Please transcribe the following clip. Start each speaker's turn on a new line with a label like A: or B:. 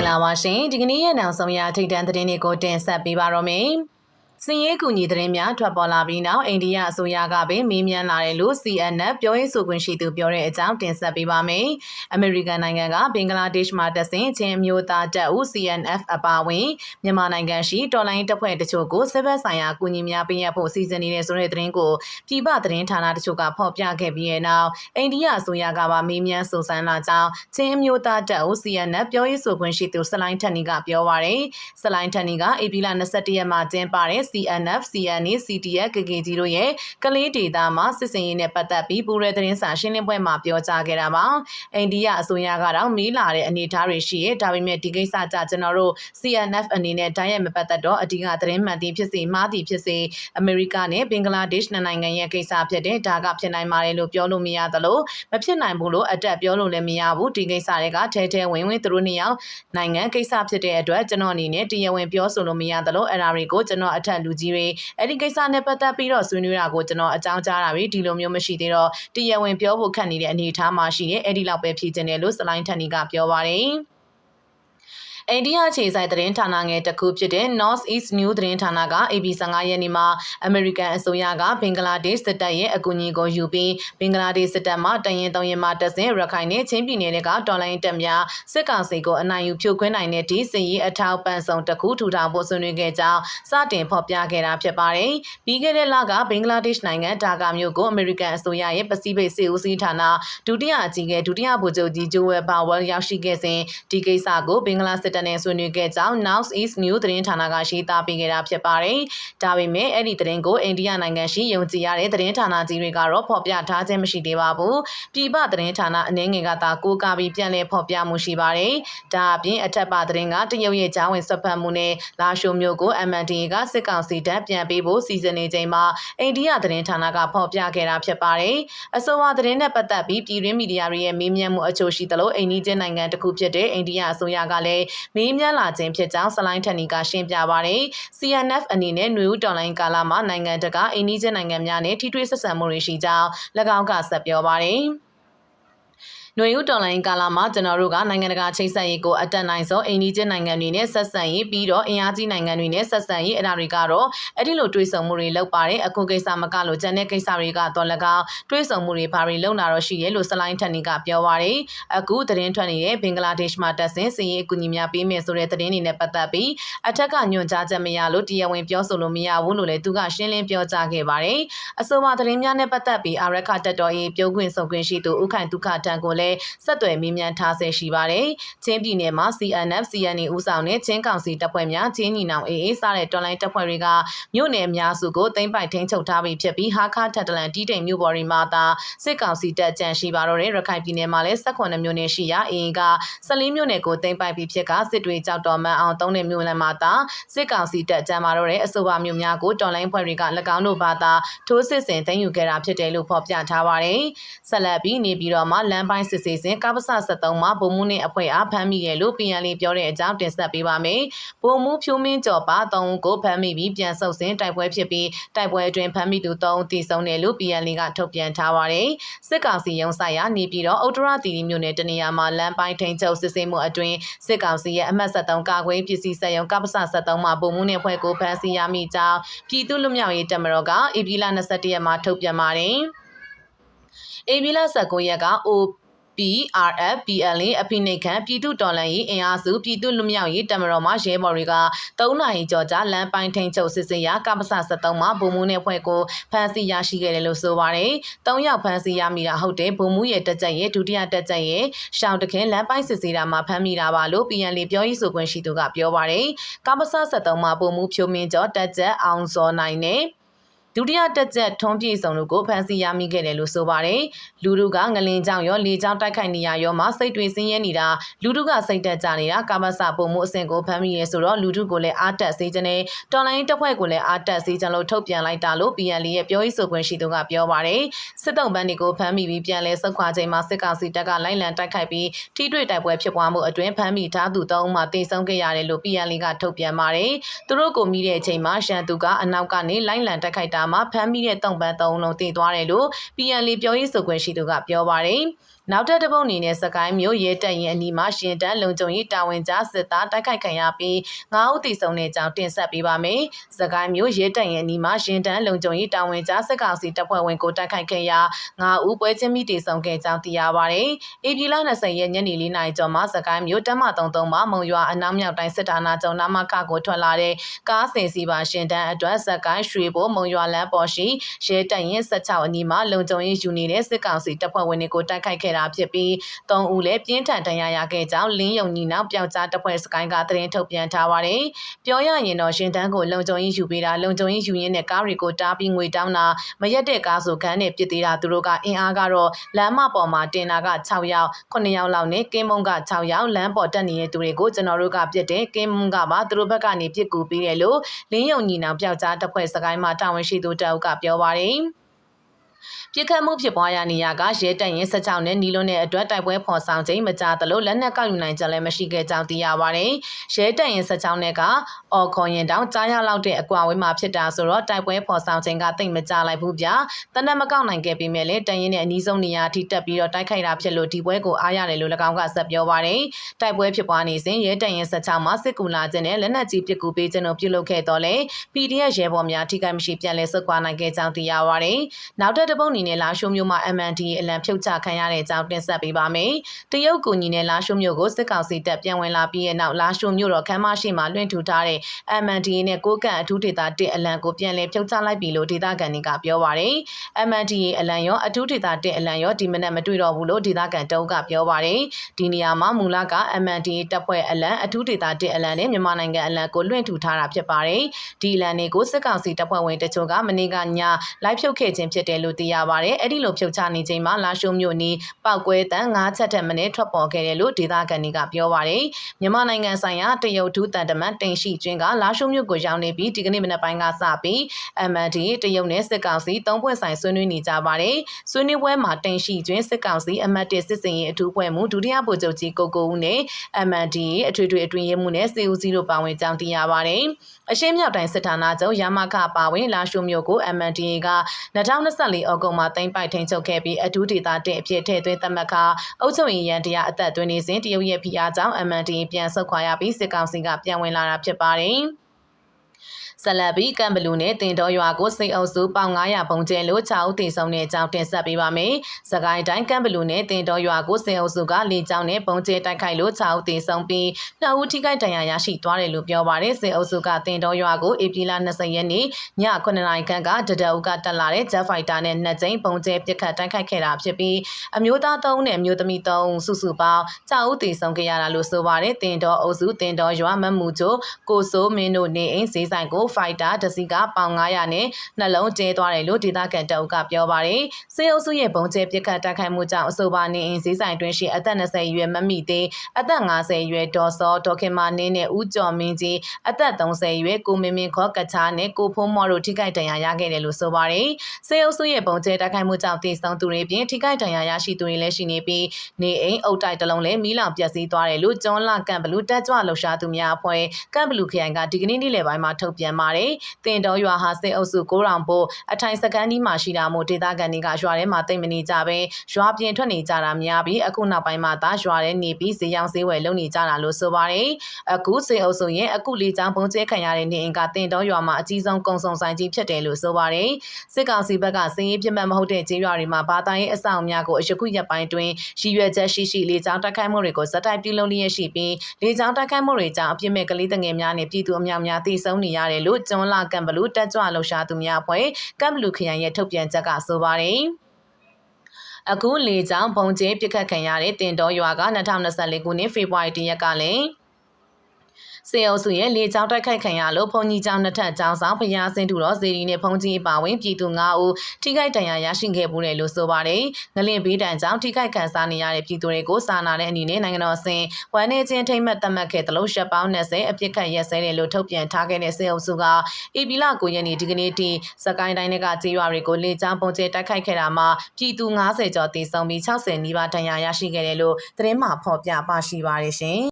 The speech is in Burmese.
A: င်္ဂလာပါရှင်ဒီကနေ့ရဲ့နောက်ဆုံးရထိတ်တန့်သတင်းတွေကိုတင်ဆက်ပေးပါတော့မယ် စင်ရဲကူညီသတင်းများထွက်ပေါ်လာပြီးနောက်အိန္ဒိယအစိုးရကပင်မေးမြန်းလာတယ်လို့ CNN ပြောရေးဆိုခွင့်ရှိသူပြောတဲ့အကြောင်းတင်ဆက်ပေးပါမယ်။အမေရိကန်နိုင်ငံကဘင်္ဂလားဒေ့ရှ်မှာတဆင်ချင်းမျိုးသားတပ်ဦး CNF အပါအဝင်မြန်မာနိုင်ငံရှိတော်လိုင်းတပ်ဖွဲ့တချို့ကိုစစ်ဘက်ဆိုင်ရာကူညီများပေးရဖို့စီစဉ်နေတဲ့ဆိုတဲ့သတင်းကိုပြည်ပသတင်းဌာနတချို့ကဖော်ပြခဲ့ပြီးတဲ့နောက်အိန္ဒိယအစိုးရကပါမေးမြန်းစုံစမ်းလာကြောင်းချင်းမျိုးသားတပ်ဦး CNF ပြောရေးဆိုခွင့်ရှိသူစလိုင်းထက်နီကပြောပါရယ်။စလိုင်းထက်နီကဧပြီလ21ရက်မှာကျင်းပတဲ့ CNF, CNA, CTF, KKG တို့ရဲ့ကလေးဒေတာမှာစစ်စင်ရေးနဲ့ပတ်သက်ပြီးပူရဲသတင်းစာရှင်းလင်းပွဲမှာပြောကြားခဲ့တာပါ။အိန္ဒိယအစိုးရကတော့မီးလာတဲ့အနေအထားတွေရှိရဲ့ဒါပေမဲ့ဒီကိစ္စကြကျွန်တော်တို့ CNF အနေနဲ့တိုင်းရဲ့မပတ်သက်တော့အဓိကသတင်းမှန်သည်ဖြစ်စေမှားသည်ဖြစ်စေအမေရိကနဲ့ဘင်္ဂလားဒေ့ရှ်နိုင်ငံရဲ့ကိစ္စဖြစ်တဲ့ဒါကဖြစ်နိုင်ပါတယ်လို့ပြောလို့မရသလိုမဖြစ်နိုင်ဘူးလို့အတက်ပြောလို့လည်းမရဘူးဒီကိစ္စတွေကထဲထဲဝင်ဝင်သူတို့နှစ်ယောက်နိုင်ငံကိစ္စဖြစ်တဲ့အတွက်ကျွန်တော်အနေနဲ့တရားဝင်ပြောဆိုလို့မရသလိုအဲ့ဒါတွေကိုကျွန်တော်အထက်လူကြီးတွေအဲ့ဒီကိစ္စနဲ့ပတ်သက်ပြီးတော့ဆွေးနွေးတာကိုကျွန်တော်အကြောင်းကြားတာတွေဒီလိုမျိုးမရှိသေးတော့တရားဝင်ပြောဖို့ခက်နေတဲ့အနေအထားမှာရှိရဲ့အဲ့ဒီလောက်ပဲဖြည့်ကျင်တယ်လို့စလိုင်းထန်နီကပြောပါတယ် အိန္ဒိယခြေဆိုင်သတင်းဌာနငယ်တစ်ခုဖြစ်တဲ့ North East News သတင်းဌာနက AB15 ရက်နေ့မှာအမေရိကန်အစိုးရကဘင်္ဂလားဒေ့ရှ်စစ်တပ်ရဲ့အကူအညီကိုယူပြီးဘင်္ဂလားဒေ့ရှ်စစ်တပ်မှတရင်သုံးရင်မှတက်ဆင်ရခိုင်နဲ့ချင်းပြည်နယ်တွေကတော်လိုင်းတပ်များစစ်ကောင်စီကိုအနိုင်ယူဖြိုခွင်းနိုင်တဲ့ဒီစစ်ရေးအထောက်ပံ့ဆောင်တစ်ခုထူထောင်ဖို့ဆွေးနွေးခဲ့ကြောင်းစတင်ဖော်ပြခဲ့တာဖြစ်ပါတယ်။ပြီးခဲ့တဲ့လကဘင်္ဂလားဒေ့ရှ်နိုင်ငံဒါကာမြို့ကိုအမေရိကန်အစိုးရရဲ့ပစိဖိတ်စစ်ဦးစီးဌာနဒုတိယအကြီးအကဲဒုတိယဗိုလ်ချုပ်ကြီးဂျိုဝဲဘာဝဲရောက်ရှိခဲ့စဉ်ဒီကိစ္စကိုဘင်္ဂလားစစ်တပ်နဲ့ဆွေးနွေးခဲ့ကြောင်း Now East New သတင်းဌာနကရေးသားပေးခဲ့တာဖြစ်ပါတယ်။ဒါပေမဲ့အဲ့ဒီသတင်းကိုအိန္ဒိယနိုင်ငံရှိယုံကြည်ရတဲ့သတင်းဌာနကြီးတွေကတော့ဖော်ပြထားခြင်းမရှိသေးပါဘူး။ပြည်ပသတင်းဌာနအနေငယ်ကသာကိုးကားပြီးပြန်လည်ဖော်ပြမှုရှိပါတယ်။ဒါအပြင်အထက်ပါသတင်းကတရုတ်ရဲ့ဂျာဝင်ဆွတ်ဖက်မှုနဲ့လာရှိုမျိုးကို MNDA ကစစ်ကောင်စီတပ်ပြန်ပေးဖို့စီစဉ်နေချိန်မှာအိန္ဒိယသတင်းဌာနကဖော်ပြခဲ့တာဖြစ်ပါတယ်။အဆိုပါသတင်းနဲ့ပတ်သက်ပြီးပြည်တွင်းမီဒီယာတွေရဲ့မေးမြန်းမှုအချို့ရှိသလိုအိန္ဒိယနိုင်ငံတစ်ခုဖြစ်တဲ့အိန္ဒိယအစိုးရကလည်းမေးမြန်းလာခြင်းဖြစ်ကြောင်းဆလိုင်းထန်နီကရှင်းပြပါတယ်။ CNF အနေနဲ့ຫນွေဦးတော်လိုင်းကာလမှာနိုင်ငံတကာအိန္ဒိယနိုင်ငံများနဲ့ထိတွေ့ဆက်ဆံမှုတွေရှိကြောင်း၎င်းကဆက်ပြောပါတယ်။ຫນွေဦးတော်လိုင်းကာလမှာကျွန်တော်တို့ကနိုင်ငံတကာချိတ်ဆက်ရေးကိုအတက်နိုင်ဆုံးအိန္ဒိယနိုင်ငံတွေနဲ့ဆက်ဆံရေးပြီးတော့အင်အားကြီးနိုင်ငံတွေနဲ့ဆက်ဆံရေးအဲ့ဒါတွေကတော့အဲ့ဒီလိုတွေးဆုံမှုတွေလုပ်ပါတယ်အခုကိစ္စမကလို့ဂျန်တဲ့ကိစ္စတွေကတော့၎င်းတွေးဆုံမှုတွေဘာတွေလုပ်လာတော့ရှိရဲ့လို့စလိုင်းထန်နီကပြောပါတယ်အခုသတင်းထွက်နေတဲ့ဘင်္ဂလားဒေ့ရှ်မှာတက်ဆင်စီရေးအကူအညီများပေးမယ်ဆိုတဲ့သတင်းတွေနဲ့ပတ်သက်ပြီးအထက်ကညွှန်ကြားချက်မရလို့တရားဝင်ပြောဆိုလို့မရဘူးလို့လည်းသူကရှင်းလင်းပြောကြားခဲ့ပါတယ်အဆိုပါသတင်းများနဲ့ပတ်သက်ပြီးအာရခတက်တော်ရေးပြောခွင့်ဆိုခွင့်ရှိသူဥခိုင်ဒုက္ခတန်ကိုလည်းဆက်သွယ်မေးမြန်းထားဆဲရှိပါတယ်။ချင်းပြည်နယ်မှာ CNF CNA ဦးဆောင်တဲ့ချင်းကောင်စီတပ်ဖွဲ့များချင်းညီနောင် AA စတဲ့တော်လိုင်းတပ်ဖွဲ့တွေကမြို့နယ်အများစုကိုသိမ်းပိုက်ထိန်းချုပ်ထားပြီးဖြစ်ပြီးဟာခါထက်တလန်တီးတိမ်မြို့ပေါ်တွေမှာသာစစ်ကောင်စီတပ်ကြန့်ရှိပါတော့တဲ့ရခိုင်ပြည်နယ်မှာလည်း18မြို့နယ်ရှိရာ AA က14မြို့နယ်ကိုသိမ်းပိုက်ပြီးဖြစ်ကစစ်တွေကြောက်တော်မှန်အောင်သုံးတဲ့မြို့နယ်မှာသာစစ်ကောင်စီတပ်ကြန့်ပါတော့တဲ့အဆိုပါမြို့များကိုတော်လိုင်းဖွဲ့တွေက၎င်းတို့ဘာသာထိုးစစ်ဆင်သိမ်းယူခဲ့တာဖြစ်တယ်လို့ဖော်ပြထားပါတယ်။ဆက်လက်ပြီးနေပြည်တော်မှာလမ်းပိုင်းစစ်ဆေးစဉ်ကပ္ပစ73မှာဗိုလ်မှူးနဲ့အဖွဲ့အားဖမ်းမိရလို့ PNL ပြောတဲ့အကြောင်းတင်ဆက်ပေးပါမယ်။ဗိုလ်မှူးဖြိုးမင်းကျော်ပါ3ဦးကိုဖမ်းမိပြီးပြန်ဆုတ်စဉ်တိုက်ပွဲဖြစ်ပြီးတိုက်ပွဲအတွင်းဖမ်းမိသူ3ဦးတိဆုံးတယ်လို့ PNL ကထုတ်ပြန်ထားပါတယ်။စစ်ကောင်စီရုံးဆိုင်ရာနေပြည်တော်အုတ်တရတီတီမြို့နယ်တနေရာမှာလမ်းပိုင်းထိန်ချုပ်စစ်ဆေးမှုအတွင်းစစ်ကောင်စီရဲ့အမှတ်73ကာကွယ်ပစ္စည်းစက်ရုံကပ္ပစ73မှာဗိုလ်မှူးနဲ့အဖွဲ့ကိုဖမ်းဆီးရမိကြောင်းပြည်သူ့လူမျိုးရေးတပ်မတော်ကဧပြီလ21ရက်မှာထုတ်ပြန်ပါတယ်။ဧပြီလ19ရက်က O PRF PLA အဖိနှိတ်ခံပြည်သူတော်လှန်ရေးအင်အားစုပြည်သူလူမျိုးရေးတမတော်မှရဲဘော်တွေက3နာရီကျော်ကြာလမ်းပိုင်းထိန်ချုပ်စစ်စင်ရကပ္ပစ73မှာဗိုလ်မှူးနဲ့ဖွဲ့ကိုဖမ်းဆီးရရှိခဲ့တယ်လို့ဆိုပါတယ်။3ယောက်ဖမ်းဆီးရမိတာဟုတ်တယ်ဗိုလ်မှူးရဲ့တက်ကြက်ရဲ့ဒုတိယတက်ကြက်ရဲ့ရှောင်းတခင်လမ်းပိုင်းစစ်ဆေးတာမှာဖမ်းမိတာပါလို့ PNL ပြောရေးဆိုခွင့်ရှိသူကပြောပါတယ်။ကပ္ပစ73မှာဗိုလ်မှူးဖြိုးမင်းကျော်တက်ကြက်အောင်စောနိုင်နဲ့ ဒုတိယတက်ချက်ထုံးပြည့်စုံတို့ကိုဖမ်းဆီးရမိခဲ့တယ်လို့ဆိုပါတယ်။လူတို့ကငလင်ကြောင်ရောလေကြောင်တိုက်ခိုက်နေရရောမှစိတ်တွေဆင်းရဲနေတာလူတို့ကစိတ်တက်ကြနေတာကာမဆပုံမှုအဆင့်ကိုဖမ်းမိရဲဆိုတော့လူတို့ကိုလည်းအားတက်စေခြင်းနဲ့တော်လိုင်းတပ်ဖွဲ့ကိုလည်းအားတက်စေခြင်းလို့ထုတ်ပြန်လိုက်တာလို့ PNL ရဲ့ပြောရေးဆိုခွင့်ရှိသူကပြောပါတယ်။စစ်တုံးပန်းတွေကိုဖမ်းမိပြီးပြန်လဲဆုတ်ခွာချိန်မှာစစ်ကောင်စီတပ်ကလိုက်လံတိုက်ခိုက်ပြီးထိတွေ့တိုက်ပွဲဖြစ်ပွားမှုအတွင်းဖမ်းမိထားသူ၃ဦးမှတေဆုံးခဲ့ရတယ်လို့ PNL ကထုတ်ပြန်ပါတယ်။သူတို့ကိုမိတဲ့အချိန်မှာရှန်သူကအနောက်ကနေလိုက်လံတိုက်ခိုက်တာတာမှာဖမ်းမိတဲ့တုံပန်းသုံးလုံးတည်သွားတယ်လို့ PNL ပြောရေးဆိုခွင့်ရှိသူကပြောပါတယ်။နောက်ထပ်တစ်ပုတ်အနေနဲ့စကိုင်းမျိုးရဲတက်ရင်အနီးမှာရှင်တန်းလုံခြုံရေးတာဝန်ကြားစစ်သားတိုက်ခိုက်ခံရပြီး9ဦးသေဆုံးတဲ့အကြောင်းတင်ဆက်ပေးပါမယ်။စကိုင်းမျိုးရဲတက်ရင်အနီးမှာရှင်တန်းလုံခြုံရေးတာဝန်ကြားစစ်ကောင်စီတပ်ဖွဲ့ဝင်ကိုတိုက်ခိုက်ခဲ့ရာ9ဦးပွဲချင်းမိတေဆုံးခဲ့ကြောင်းသိရပါတယ်။ဧပြီလ20ရက်ညနေ4နာရီကျော်မှာစကိုင်းမျိုးတမ33မှာမုံရွာအနောက်မြောက်တိုင်းစစ်ဌာနချုပ်နာမခကိုထွက်လာတဲ့ကားဆင်စီပါရှင်တန်းအတွက်စကိုင်းရွှေဘိုမုံရွာလမ်းပေါ်ရှိရဲတက်ရင်16အနီးမှာလုံခြုံရေးယူနေတဲ့စစ်ကောင်စီတပ်ဖွဲ့ဝင်တွေကိုတိုက်ခိုက်ခဲ့တာဖြစ်ပြီး3ဦးလည်းပြင်းထန်ဒဏ်ရာရခဲ့ကြောင်းလင်းယုံညီနောက်ပျောက်ကြားတပ်ဖွဲ့စကိုင်းကသတင်းထုတ်ပြန်ထားပါတယ်။ပြောရရင်တော့ရှင်တန်းကိုလုံခြုံရေးယူပေးတာလုံခြုံရေးယူရင်းနဲ့ကားတွေကိုတားပြီးငွေတောင်းတာမရက်တဲ့ကားဆိုခန်းနဲ့ပြစ်သေးတာသူတို့ကအင်အားကတော့လမ်းမပေါ်မှာတင်တာက6ယောက်9ယောက်လောက်နဲ့ကင်းမုံက6ယောက်လမ်းပေါ်တက်နေတဲ့သူတွေကိုကျွန်တော်တို့ကပြစ်တယ်ကင်းမုံကပါသူတို့ဘက်ကနေပြစ်ကူပေးတယ်လို့လင်းယုံညီနောင်ပျောက်ကြားတပ်ဖွဲ့စကိုင်းမှာတာဝန်ရှိသူတအုပ်ကပြောပါတယ်။ ပြစ်ခတ်မှုဖြစ်ပွားရာနေရာကရဲတပ်ရင်16နဲ့နီလွန်းတဲ့အတွက်တိုက်ပွဲဖော်ဆောင်ခြင်းမကြသလိုလက်နက်ကောက်ယူနိုင်ကြလည်းမရှိခဲ့ကြောင်းသိရပါတယ်။ရဲတပ်ရင်16နဲ့ကအော်ခေါ်ရင်တောင်ကြားရလောက်တဲ့အကွာဝေးမှာဖြစ်တာဆိုတော့တိုက်ပွဲဖော်ဆောင်ခြင်းကတိတ်မကြလိုက်ဘူးဗျ။တနက်မကောက်နိုင်ခဲ့ပေမဲ့လည်းတရင်နဲ့အနီးဆုံးနေရာထိတက်ပြီးတော့တိုက်ခိုက်တာဖြစ်လို့ဒီပွဲကိုအားရတယ်လို့၎င်းကဆက်ပြောပါတယ်။တိုက်ပွဲဖြစ်ပွားနေစဉ်ရဲတပ်ရင်16မှာစစ်ကူလာခြင်းနဲ့လက်နက်ကြီးပစ်ကူပေးခြင်းတို့ပြုလုပ်ခဲ့တော့လေ PDF ရဲဘော်များထိခိုက်မရှိပြန်လည်ဆုတ်ခွာနိုင်ခဲ့ကြောင်းသိရပါတယ်။နောက်ထပ်တစ်ပုတ်အနေနဲ့လာရှိုးမျိုးမှာ MND အလံဖြုတ်ချခံရတဲ့အကြောင်းတင်ဆက်ပေးပါမယ်။တရုတ်ကူညီနဲ့လာရှိုးမျိုးကိုစစ်ကောင်စီတပ်ပြန်ဝင်လာပြီးတဲ့နောက်လာရှိုးမျိုးတော့ခမ်းမရှိမှလွှင့်ထူထားတဲ့ MND နဲ့ကိုကန့်အထူးဒေသ1အလံကိုပြန်လည်ဖြုတ်ချလိုက်ပြီလို့ဒေသခံတွေကပြောပါတယ်။ MND အလံရောအထူးဒေသ1အလံရောဒီမနက်မတွေ့တော့ဘူးလို့ဒေသခံတအုပ်ကပြောပါတယ်။ဒီနေရာမှာမူလက MND တပ်ဖွဲ့အလံအထူးဒေသ1အလံနဲ့မြန်မာနိုင်ငံအလံကိုလွှင့်ထူထားတာဖြစ်ပါတယ်။ဒီအလံတွေကိုစစ်ကောင်စီတပ်ဖွဲ့ဝင်တချို့ကမနေ့ကညလိုက်ဖြုတ်ခဲ့ခြင်းဖြစ်တယ်လို့သိရပါတယ်။အဲ့ဒီလိုဖြုတ်ချနေချိန်မှာလာရှိုးမြို့နီးပောက်ကွဲတန်း၅ချက်ထက်မနည်းထွက်ပေါ်ခဲ့တယ်လို့ဒေသခံတွေကပြောပါတယ်။မြန်မာနိုင်ငံဆိုင်ရာတရုတ်ဒုတန်တမန်တင်ရှိကျွင်းကလာရှိုးမြို့ကိုရောက်နေပြီးဒီကနေ့မနက်ပိုင်းကစပြီး MND တရုတ်နဲ့စစ်ကောင်စီသုံးဖွဲ့ဆိုင်ဆွေးနွေးနေကြပါတယ်။ဆွေးနွေးပွဲမှာတင်ရှိကျွင်းစစ်ကောင်စီအမတ်တစ်စစ်စင်ရေးအထူးဖွဲ့မှုဒုတိယဗိုလ်ချုပ်ကြီးကိုကိုဦးနဲ့ MND အထွေထွေအတွင်းရေးမှုနဲ့စေဦးစီတို့ပါဝင်ကြောင်းသိရပါတယ်။အရှင်းမြောက်တိုင်းစစ်ဌာနချုပ်ရမခပါဝင်လာရှိုးမြို့ကို MND က2024ဩဂုတ်မှာတင်ပိုက်ထိန်ချုပ်ခဲ့ပြီးအထူးဒေသတဲ့အဖြစ်ထည့်သွင်းသတ်မှတ်ခါအုပ်ချုပ်ရေးရန်တရားအသက်သွင်းနေစဉ်တရုတ်ရဲ့ဖိအားကြောင့် MND ပြန်ဆုတ်ခွာရပြီးစစ်ကောင်စီကပြန်ဝင်လာတာဖြစ်ပါတယ်။ ဆလဘီကံဘလူနဲ့တင်တော်ရွာကိုစိတ်အုပ်စုပေါင်900ပုံကျဲလို့6ဦးတည်ဆုံးတဲ့အကြောင်းတင်ဆက်ပေးပါမယ်။စကိုင်းတိုင်းကံဘလူနဲ့တင်တော်ရွာကိုစိတ်အုပ်စုကလေကြောင်းနဲ့ပုံကျဲတိုက်ခိုက်လို့6ဦးတည်ဆုံးပြီး2ဦးထိခိုက်ဒဏ်ရာရရှိသွားတယ်လို့ပြောပါတယ်။စိတ်အုပ်စုကတင်တော်ရွာကိုဧပြီလ20ရက်နေ့ည9နာရီခန့်ကတဒအုပ်ကတက်လာတဲ့ Jet Fighter နဲ့နှစ်ကြိမ်ပုံကျဲပစ်ခတ်တိုက်ခိုက်ခဲ့တာဖြစ်ပြီးအမျိုးသား3နဲ့အမျိုးသမီး3စုစုပေါင်း6ဦးတည်ဆုံးခဲ့ရတာလို့ဆိုပါတယ်။တင်တော်အုပ်စုတင်တော်ရွာမမှုချိုကိုစိုးမင်းတို့နေအိမ်ဈေးဆိုင်ကိုဖိုက်တာတစ်စီးကပေါင်900နဲ့နှလုံးကျဲသွားတယ်လို့ဒေသခံတအုပ်ကပြောပါတယ်။စေအုပ်စုရဲ့ပုံကျဲပစ်ခတ်တိုက်ခိုက်မှုကြောင့်အဆိုပါနေအိမ်ဈေးဆိုင်တွင်ရှိအသက်20အရွယ်မမိသေးအသက်50အရွယ်ဒေါ်စောဒေါခင်မာနင်းနဲ့ဦးကျော်မင်းကြီးအသက်30အရွယ်ကိုမင်းမင်းခေါ်ကချားနဲ့ကိုဖုံးမော်တို့ထိခိုက်ဒဏ်ရာရခဲ့တယ်လို့ဆိုပါတယ်။စေအုပ်စုရဲ့ပုံကျဲတိုက်ခိုက်မှုကြောင့်တေဆုံးသူတွေပြင်ထိခိုက်ဒဏ်ရာရရှိသူတွေလည်းရှိနေပြီးနေအိမ်အုပ်တိုက်တလုံးလည်းမီးလောင်ပျက်စီးသွားတယ်လို့ကျွန်းလာကန့်ဘလူတက်ကြွလှူရှားသူများအဖွဲ့ကန့်ဘလူခရိုင်ကဒီကနေ့နေ့လယ်ပိုင်းမှာထုတ်ပြန်ပါတယ်။တင်တော်ရွာဟာစစ်အုပ်စုကိုရောင်ဖို့အထိုင်စကန်ဒီမှာရှိတာမို့ဒေသခံတွေကရွာထဲမှာတိတ်မနေကြပဲရွာပြင်ထွက်နေကြတာများပြီးအခုနောက်ပိုင်းမှာသာရွာထဲနေပြီးဈေးရောင်းဈေးဝယ်လုပ်နေကြတာလို့ဆိုပါတယ်။အခုစစ်အုပ်စုရဲ့အခုလေးချောင်းပုံကျဲခံရတဲ့နေအိမ်ကတင်တော်ရွာမှာအကြီးဆုံးကုံစုံဆိုင်ကြီးဖြစ်တယ်လို့ဆိုပါတယ်။စစ်ကောင်စီဘက်ကစည်ရေးပြတ်မှတ်မဟုတ်တဲ့ကြေးရွာတွေမှာဘာသာရေးအဆောင်များကိုအယခုရက်ပိုင်းတွင်ရည်ရွယ်ချက်ရှိရှိလေးချောင်းတိုက်ခိုက်မှုတွေကိုဇက်တိုက်ပြုလုပ်လျက်ရှိပြီးလေးချောင်းတိုက်ခိုက်မှုတွေကြောင့်အပြစ်မဲ့ကလေးငယ်များနဲ့ပြည်သူအများများသိဆုံးနေရတယ်လို့ကျွန်းလာကံဘလူတက်ကြွလှူရှားသူများအဖွဲ့ကမ်ဘလူခရိုင်ရဲ့ထုတ်ပြန်ချက်ကဆိုပါတယ်အခုလေကြောင်းပုံကျင်းပြစ်ခတ်ခံရတဲ့တင်တော်ရွာက2024ခုနှစ်ဖေဖော်ဝါရီလရက်ကလည်း စေအုပ်စုရဲ့လေကြောင်းတိုက်ခိုက်ခံရလို့ဘုံကြီးကျောင်းနှစ်ထပ်ကျောင်းဆောင်ဖျားစင်းတူတော်ဇေဒီနဲ့ဘုံကြီးပါဝင်ပြည်သူ9ဦးထိခိုက်ဒဏ်ရာရရှိခဲ့မှုတယ်လို့ဆိုပါတယ်။ငလင်ဘေးတံကြောင့်ထိခိုက်ခံစားနေရတဲ့ပြည်သူတွေကိုစာနာတဲ့အနေနဲ့နိုင်ငံတော်အဆင့်ဝမ်းနေချင်းထိမ့်မှတ်သတ်မှတ်ခဲ့တယ်လို့ရှက်ပေါင်း20အပြစ်ခတ်ရက်စဲတယ်လို့ထုတ်ပြန်ထားခဲ့တဲ့စေအုပ်စုကဧပြီလ9ရက်နေ့ဒီကနေ့ထိစကိုင်းတိုင်းကကြေးရွာတွေကိုလေကြောင်းပုံကျဲတိုက်ခိုက်ခဲ့တာမှာပြည်သူ90ကျော်တည်ဆုံပြီး60နီးပါးဒဏ်ရာရရှိခဲ့တယ်လို့သတင်းမှဖော်ပြပါရှိပါတယ်ရှင်